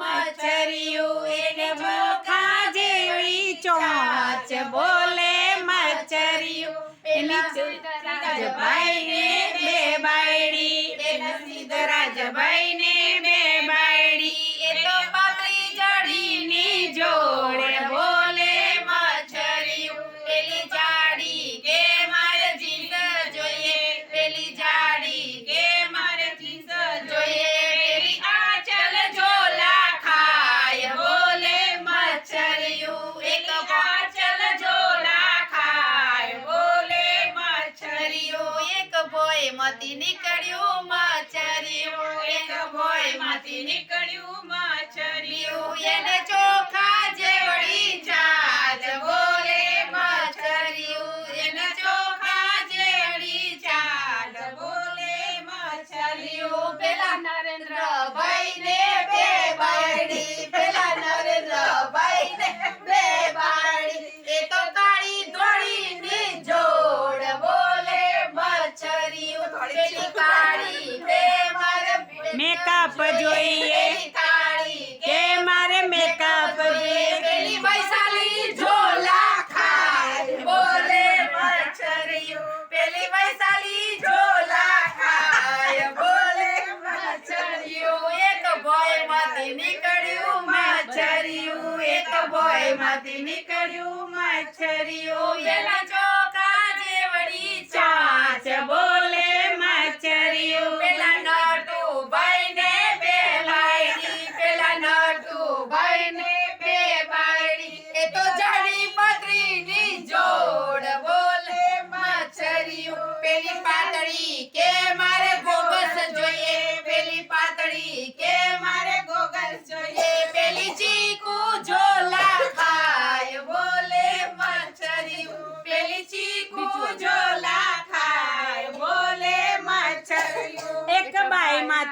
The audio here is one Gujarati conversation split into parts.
મચરિયું એને મોખા જેવડી ચોંચ બોલે મચરિયું એની ભાઈ ને માંથી નીકળ્યું માછરીઓ એક ભોય માંથી નીકળ્યું મેકઅપ જોઈએ કે મારે મેકઅપ જોઈએ પેલી વૈશાલી ઝોલા ખાય બોલે મચરિયું પેલી વૈશાલી ઝોલા ખાય બોલે મચરિયું એક બોય માંથી નીકળ્યું મચરિયું એક બોય માંથી નીકળ્યું મચરિયું એના જો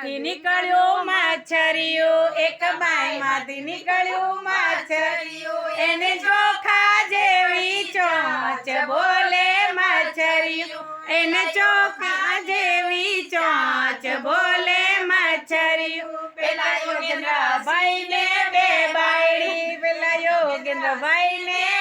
ની નીકળ્યું મછરિયો એક માય માધી નીકળ્યું મછરિયો એને જો ખાજે વીચ ચોચ બોલે મછરિયો એને જો ખાજે વીચ ચોચ બોલે મછરિયો પેલા યોગંદ ભાઈ મે બે બાયડી પેલા યોગંદ ભાઈ મે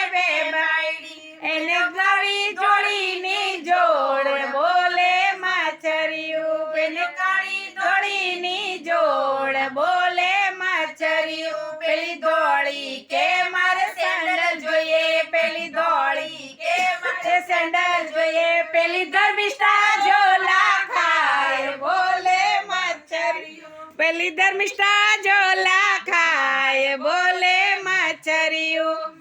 ધોળી ધોળી ની જોડ બોલે માછરિયું પેલી ધોળી કે મારે સેન્ડલ જોઈએ પેલી ધોળી કે મારે સેન્ડલ જોઈએ પેલી ધર્મિષ્ઠા જોલા ખાય બોલે માછરિયું પેલી ધર્મિષ્ઠા જોલા ખાય બોલે માછરિયું